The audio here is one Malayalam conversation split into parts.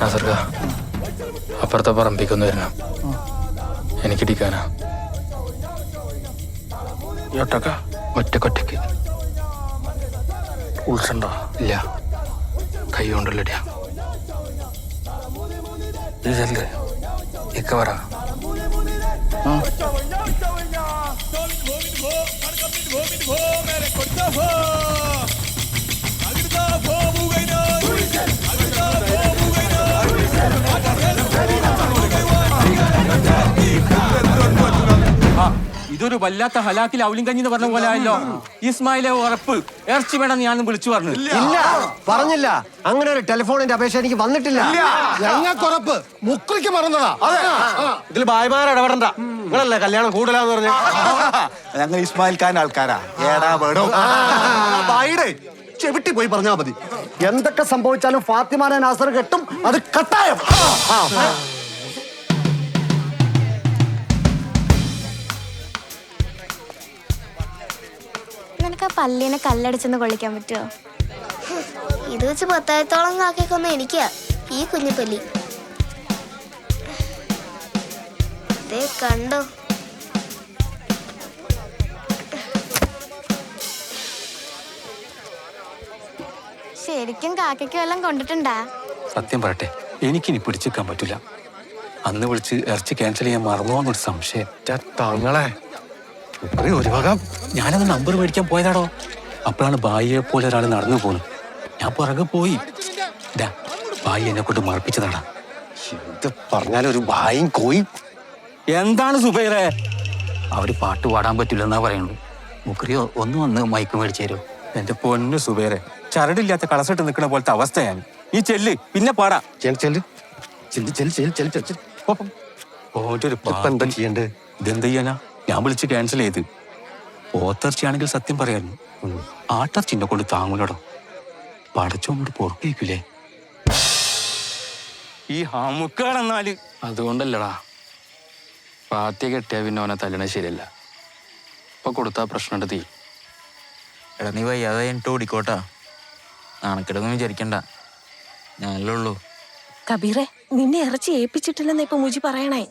നാസർക്ക അപ്പുറത്തെ പറമ്പിക്കൊന്ന് വരണം. എനിക്കിടിക്കാനാ ഒട്ടക്ക ഒറ്റക്കൊറ്റക്ക് ഉൾസണ്ടോ ഇല്ല. കൈ ഇതല്ലേ ഇക്ക പറ. ഇതൊരു വല്ലാത്ത ഹലാക്കിൽ ഔലിം കഞ്ഞി പറഞ്ഞ പോലെ ആയല്ലോ. ഇസ്മായിലെ ഉറപ്പ്. ഇറച്ചി വേണം ഞാൻ വിളിച്ചു പറഞ്ഞു. ഇല്ല. പറഞ്ഞില്ല. അങ്ങനെ ഒരു ടെലിഫോണിന്റെ അപേക്ഷ എനിക്ക് വന്നിട്ടില്ല. ഞങ്ങൾക്കുറപ്പ്. മുക്കുളിക്ക് മറന്നതാ. ഇതിൽ ബായ്മാരടപെടണ്ട ഇടപെടണ്ട. നിങ്ങളല്ലേ കല്യാണം കൂടുതലാന്ന് പറഞ്ഞു? ഞങ്ങൾ ഇസ്മായിൽ ഖാൻ ആൾക്കാരാ. ഏടാ വേണോ? ചെവിട്ടി പോയി പറഞ്ഞാ മതി. എന്തൊക്കെ സംഭവിച്ചാലും ഫാത്തിമാനെ നാസർ കെട്ടും അത് കട്ടായം. ആ, ആ. നിനക്ക് ആ പല്ലിനെ കല്ലടിച്ചെന്ന് കൊള്ളിക്കാൻ പറ്റുമോ ഇത് വെച്ച് പത്തായിരത്തോളം കാക്കൊന്നും എനിക്കാ. ഈ കുഞ്ഞു ദേ കണ്ടോ? ശരിക്കും കാക്കയ്ക്ക് വല്ലതും കൊണ്ടിട്ടുണ്ടാ? സത്യം പറയട്ടെ എനിക്കിനി പിടിച്ചിക്കാൻ പറ്റില്ല. അന്ന് വിളിച്ച് ഇറച്ചി ക്യാൻസൽ ചെയ്യാൻ മറന്നുവെന്നൊരു സംശയം. തങ്ങളെ ഒരു വക ഞാനത് നമ്പർ മേടിക്കാൻ പോയതാടോ? അപ്പോഴാണ് ബായിയെ പോലെ ഒരാൾ നടന്നു പോകുന്നത് ഞാൻ പുറകെ പോയി. ഭായി ബായി എന്നെ കൊണ്ട് മറപ്പിച്ചതാടാ ഇത് പറഞ്ഞാലൊരു ഭായും കോയും എന്താണ് സുബൈറെ? അവർ പാട്ട് പാടാൻ പറ്റില്ലെന്നാ പറയുന്നു മുക്രിയോ ഒന്ന് വന്ന് മയക്കു മേടിച്ചു തരുമോ എന്റെ പൊന്നു സുബൈറെ ചരടില്ലാത്ത കളസിട്ട് നിൽക്കുന്ന പോലത്തെ അവസ്ഥയാണ് നീ ചെല്ല് പിന്നെ പാടാ. ഇതെന്ത് ഞാൻ വിളിച്ച് ക്യാൻസൽ ചെയ്ത്. ഓത്തർച്ചയാണെങ്കിൽ സത്യം പറയാനും ആട്ടർച്ചിന്റെ കൊണ്ട് താങ്ങൂലടോ. പടച്ചോണ്ട് പൊറുക്കേക്കില്ലേ ഈ ഹാമുക്കാണെന്നാൽ. അതുകൊണ്ടല്ലടാ. പാത്തിയെ കെട്ടിയാ പിന്നെ അവനെ തല്ലണ ശരിയല്ല. ഇപ്പൊ കൊടുത്താ പ്രശ്നമുണ്ട് തീ. എടാ നീ വയ്യാതെ എന്നിട്ട് ഓടിക്കോട്ടാ. നാണക്കെടുന്ന് വിചാരിക്കണ്ട. ഞാനല്ലേ ഉള്ളൂ. കബീറെ നിന്നെ ഇറച്ചി ഏൽപ്പിച്ചിട്ടില്ലെന്ന് ഇപ്പൊ മുജി പറയണേ?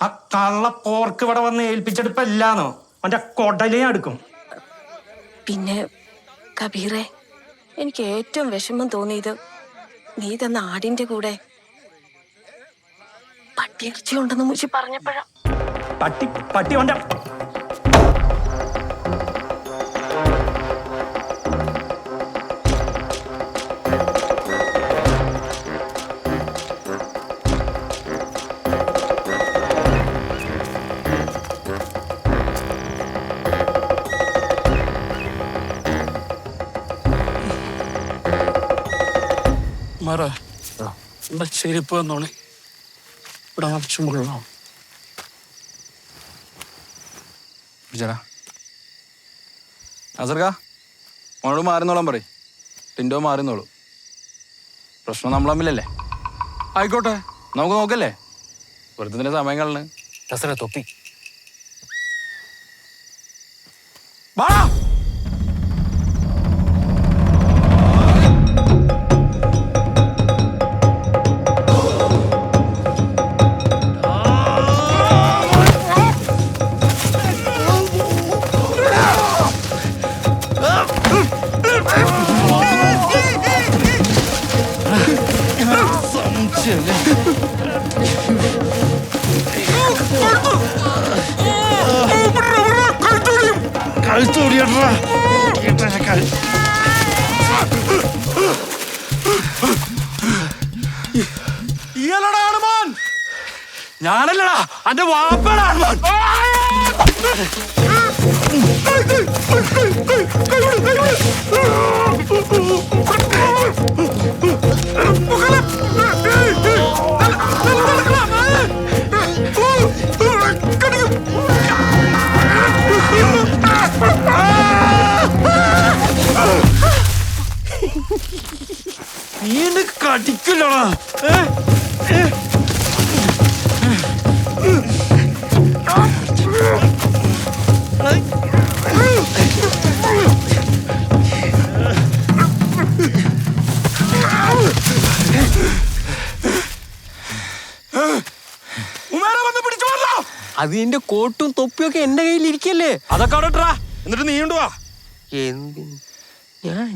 ആ കള്ള പോർക്ക് ഇവിടെ വന്ന് ഏൽപ്പിച്ചെടുപ്പല്ലാന്നോ അവന്റെ കൊടലേ അടുക്കും. പിന്നെ കബീറെ എനിക്ക് ഏറ്റവും വിഷമം തോന്നിയത് നീ തന്ന ആടിന്റെ കൂടെ. തീർച്ചയുണ്ടെന്ന് മുച്ചി പറഞ്ഞപ്പോഴാ. പട്ടി പട്ടി ഉണ്ട് മാറാ. എന്താ ചെരുപ്പ് എന്നോണേ ഇവിടെ ആവശ്യമുള്ളോ ചേട്ടാ നാസർക്ക മോനോട് മാറുന്നോളാൻ പറയും. ടിൻഡോ മാറുന്നോളൂ. പ്രശ്നം നമ്മൾ തമ്മിലല്ലേ? ആയിക്കോട്ടെ. നമുക്ക് നോക്കല്ലേ? വെറുതെ ഇതിന്റെ സമയം കളണ്? ആവശ്യമില്ലേ കഴുത്തോടിയട്ടാ ഇയലടാ ഹനുമാൻ ഞാനല്ലടാ അന്റെ വാപ്പടാ ഹനുമാൻ കൈ കൈ കൈ നീ കടിക്കില്ലടാ. അത് എന്റെ കോട്ടും തൊപ്പിയും ഒക്കെ എന്റെ കയ്യിൽ ഇരിക്കല്ലേ? അതൊക്കെ എന്നിട്ട് നീ ഉണ്ടുവാ എന്തിന്? ഞാൻ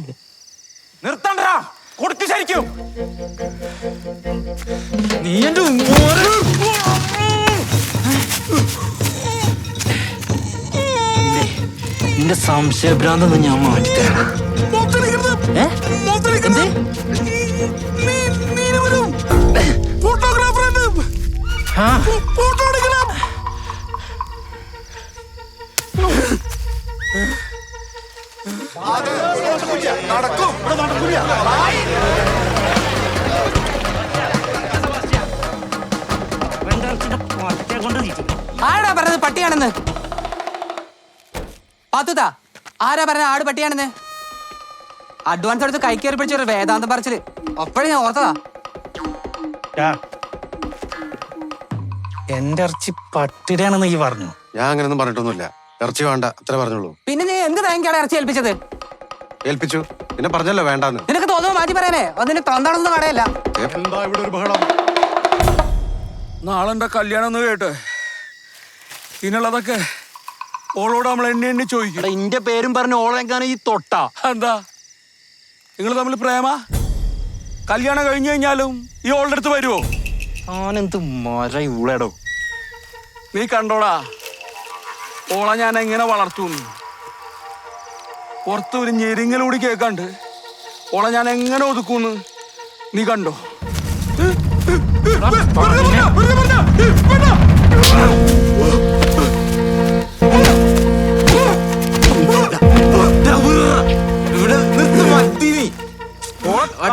നിർത്തണ്ടാ. കൊടുക്ക് ശരിക്കും? നീ എന്റെ നിന്റെ സംശയഭ്രാന്തൊന്നും ഞാൻ മാറ്റിത്തരാം. ആരാ പറഞ്ഞത് പട്ടിയാണെന്ന്? പാത്തുതാ ആരാ പറഞ്ഞ ആട് പട്ടിയാണെന്ന്? അഡ്വാൻസ് എടുത്ത് കൈ കയറി പിടിച്ചൊരു വേദാന്തം പറച്ചിൽ. അപ്പോഴും ഞാൻ ഓർത്തതാ. എന്റെ ഇറച്ചി പട്ടിടയാണെന്ന് ഈ പറഞ്ഞു. ഞാൻ അങ്ങനെ ഒന്നും പറഞ്ഞിട്ടൊന്നുമില്ല. ഇറച്ചി വേണ്ട അത്ര പറഞ്ഞോളൂ പിന്നെ നീ എന്ത് തേങ്ങയാണ് ഇറച്ചി ഏൽപ്പിച്ചത്? ഏൽപ്പിച്ചു. പിന്നെ പറഞ്ഞല്ലോ വേണ്ടെന്ന്. നിനക്ക് തോന്നുന്നു മാറ്റി പറയാനേ? അതിന് തൊണ്ടാണെന്ന് കടയല്ല എന്താ ഇവിടെ ഒരു ബഹളം? നാളെ എന്റെ കല്യാണം ഒന്ന് കേട്ടെ? ഇതിനുള്ളതൊക്കെ ഓളോട് നമ്മൾ എണ്ണി എണ്ണി ചോദിക്കും. എന്റെ പേരും പറഞ്ഞ ഓളെങ്കാനും ഈ തൊട്ട? എന്താ? നിങ്ങൾ തമ്മിൽ പ്രേമ? കല്യാണം കഴിഞ്ഞു കഴിഞ്ഞാലും ഈ ഓളുടെ അടുത്ത് വരുമോ ആനെന്ത് മര ഇവളെടോ. നീ കണ്ടോടാ ഓളെ ഞാൻ എങ്ങനെ വളർത്തുന്നു പുറത്ത് ഒരു ഞെരിങ്ങലൂടി കേൾക്കാണ്ട് ഓളെ ഞാൻ എങ്ങനെ ഒതുക്കുന്നു നീ കണ്ടോ?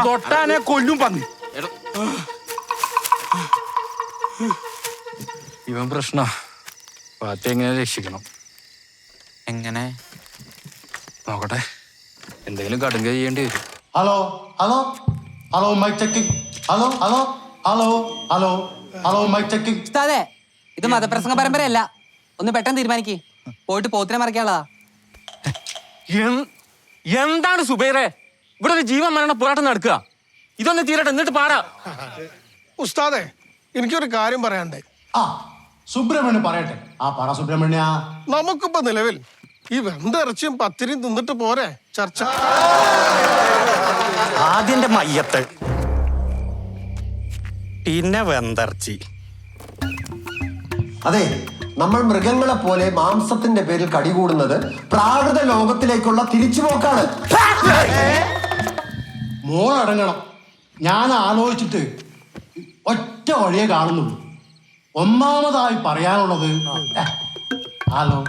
തൊട്ടാനെ കൊല്ലും പന്നി. ഇവൻ പ്രശ്ന. പാറ്റ എങ്ങനെ രക്ഷിക്കണം? എങ്ങനെ? നോക്കട്ടെ. എന്തെങ്കിലും കടുങ്ക ചെയ്യേണ്ടി വരും. Hello hello hello mike checking hello hello hello hello. ഉസ്താദേ ഇത് മതപ്രസംഗ പരമ്പരയല്ല. ഒന്ന് പെട്ടെന്ന് തീരുമാനിക്ക്. പോയിട്ട് പോത്തിനെ മറിക്കാനുള്ളതാ. എന്താണ് സുബൈറെ? ഇവിടെ ഒരു ജീവൻ മരണ പോരാട്ടം നടക്കുക. ഇതൊന്ന് തീരട്ടെ എന്നിട്ട് പാടാ ഉസ്താദെ എനിക്കൊരു കാര്യം പറയാണ്ടേ ആ സുബ്രഹ്മണ്യൻ പറയട്ടെ. ആ പറ സുബ്രഹ്മണ്യ. നമുക്കിപ്പോ നിലവിൽ ഈ വെന്തിറച്ചിയും പത്തിരിയും തിന്നിട്ട് പോരെ ചർച്ച? ആദ്യന്റെ മയ്യത്ത് പിന്നെ വെന്തർച്ചി അതെ നമ്മൾ മൃഗങ്ങളെ പോലെ മാംസത്തിന്റെ പേരിൽ കടികൂടുന്നത് പ്രാകൃത ലോകത്തിലേക്കുള്ള തിരിച്ചുപോക്കാണ് മോളടങ്ങണം ഞാൻ ആലോചിച്ചിട്ട് ഒറ്റ വഴിയെ കാണുന്നുള്ളൂ ഒന്നാമതായി പറയാനുള്ളത് ഹലോ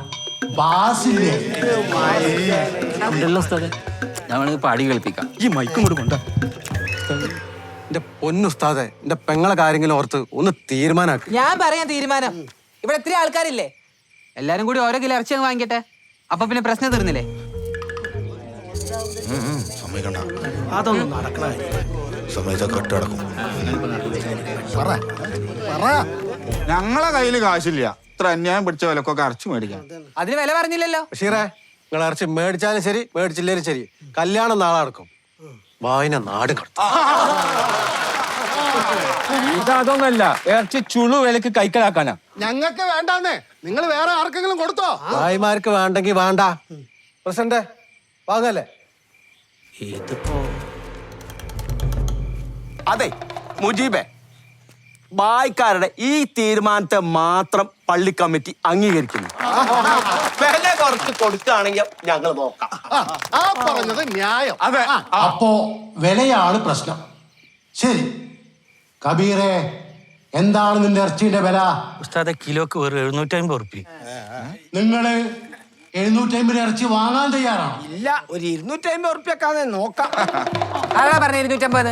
ബാസില്ലേ ഞാൻ പാടി കേൾപ്പിക്കാം ഈ മൈക്കും കൂടെ കൊണ്ട എന്റെ പൊന്നുസ്താദെ എന്റെ പെങ്ങളെ കാര്യങ്ങളും ഓർത്ത് ഒന്ന് തീരുമാനാക്കി. ഞാൻ പറയാം തീരുമാനം. ഇവിടെ എത്ര ആൾക്കാരില്ലേ? എല്ലാരും കൂടി ഓരോ കിലോ ഇറച്ചി അങ്ങ് വാങ്ങിക്കട്ടെ. അപ്പൊ പിന്നെ പ്രശ്നം തീർന്നില്ലേ? അതൊന്നും നടക്കണ സമയത്ത് കെട്ടടക്കും ഞങ്ങളെ കയ്യിൽ കാശില്ല. ഇത്ര അന്യായം പിടിച്ച വിലക്കൊക്കെ അരച്ചു മേടിക്കാം. അതിന് വില പറഞ്ഞില്ലല്ലോ. ബഷീറേ നിങ്ങൾ ഇറച്ചി മേടിച്ചാലും ശരി മേടിച്ചില്ലേലും ശരി. കല്യാണം നാളെ നടക്കും. വായന നാട് ഇതൊന്നല്ല ഇറച്ചി ചുളു വിലക്ക് കൈക്കലാക്കാനാ. ഞങ്ങൾക്ക് വേണ്ടാന്നേ. നിങ്ങൾ വേറെ ആർക്കെങ്കിലും കൊടുത്തോ? ഭായിമാർക്ക് വേണ്ടെങ്കിൽ വേണ്ട. പ്രസിഡന്റ് വാങ്ങല്ലേ? ഇതിപ്പോ അതെ മുജീബെ. ബായ്ക്കാരുടെ ഈ തീരുമാനത്തെ മാത്രം പള്ളി കമ്മിറ്റി അംഗീകരിക്കുന്നു. വില കുറച്ച് കൊടുക്കുകയാണെങ്കിൽ ഞങ്ങൾ നോക്കാം. ആ പറഞ്ഞത് ന്യായം. അതെ. അപ്പോ വിലയാണ് പ്രശ്നം. ശരി. കബീറെ എന്താണ് നിന്റെ ഇറച്ചിയുടെ വില? ഉസ്താദെ കിലോക്ക് വെറും എഴുന്നൂറ്റി അമ്പത് ഉറുപ്പി നിങ്ങൾ എഴുന്നൂറ്റി അമ്പത് ഇറച്ചി വാങ്ങാൻ തയ്യാറാണ്? ഇല്ല ഒരു ഇരുന്നൂറ്റി അമ്പത് ഉറുപ്പ്യൊക്കെ നോക്കാം. ആരാ പറഞ്ഞ ഇരുന്നൂറ്റമ്പത്?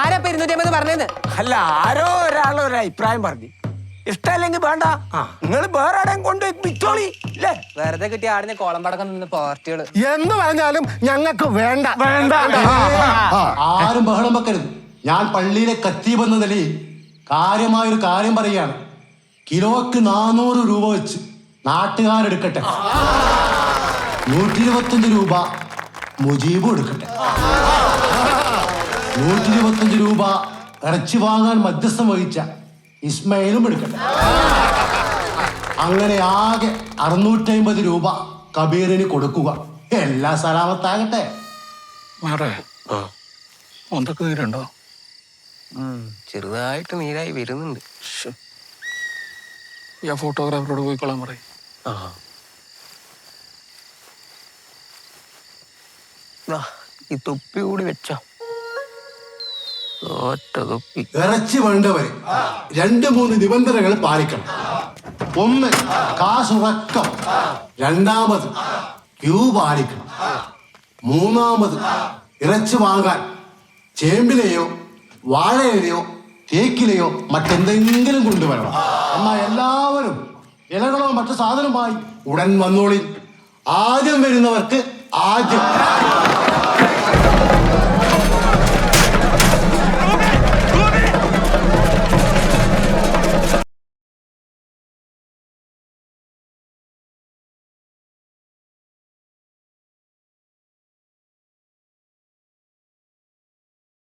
ആരാ ഇപ്പൊ ഇരുന്നൂറ്റമ്പത് പറഞ്ഞത്? അല്ല ആരോ ഒരാൾ ഒരു അഭിപ്രായം പറഞ്ഞു. ഇഷ്ടമല്ലെങ്കിൽ വേണ്ട. നിങ്ങൾ വേറെ ആടെയും കൊണ്ട് വിറ്റോളി. അല്ലേ വെറുതെ കിട്ടിയ ആടിന് കോളം പടക്കം നിന്ന് പാർട്ടികൾ. എന്ന് പറഞ്ഞാലും ഞങ്ങൾക്ക് വേണ്ട. വേണ്ട. ആരും ബഹളം വെക്കരുത്. ഞാൻ പള്ളിയിലെ കത്തി എന്ന നിലയിൽ കാര്യമായൊരു കാര്യം പറയുകയാണ്. കിലോക്ക് നാനൂറ് രൂപ വെച്ച് നാട്ടുകാരെടുക്കട്ടെ. നൂറ്റി ഇരുപത്തഞ്ച് രൂപ മുജീബ് എടുക്കട്ടെ. നൂറ്റി ഇരുപത്തഞ്ച് രൂപ ഇറച്ചി വാങ്ങാൻ മധ്യസ്ഥം വഹിച്ച ഇസ്മയിലും എടുക്കട്ടെ. അങ്ങനെ ആകെ അറുന്നൂറ്റമ്പത് രൂപ കബീറിന് കൊടുക്കുക. എല്ലാ സലാമത്താകട്ടെ. മാറേ. നീരുണ്ടോ? ചെറുതായിട്ട് നീരായി വരുന്നുണ്ട്. ഈ ഫോട്ടോഗ്രാഫറോട് പോയിക്കൊള്ളാൻ പറയും. ഈ തൊപ്പി കൂടി വെച്ചോ. ഇറച്ചി വേണ്ടവര് രണ്ട് മൂന്ന് നിബന്ധനകൾ പാലിക്കണം. ഒന്ന് കാശുറക്കം. രണ്ടാമത് ക്യൂ പാലിക്കണം. മൂന്നാമത് ഇറച്ചി വാങ്ങാൻ. ചേമ്പിലെയോ വാഴയിലെയോ തേക്കിലെയോ മറ്റെന്തെങ്കിലും കൊണ്ടുവരണം. എന്നാ എല്ലാവരും ഇലകളോ മറ്റു സാധനമായി ഉടൻ വന്നോളി. ആദ്യം വരുന്നവർക്ക് ആദ്യം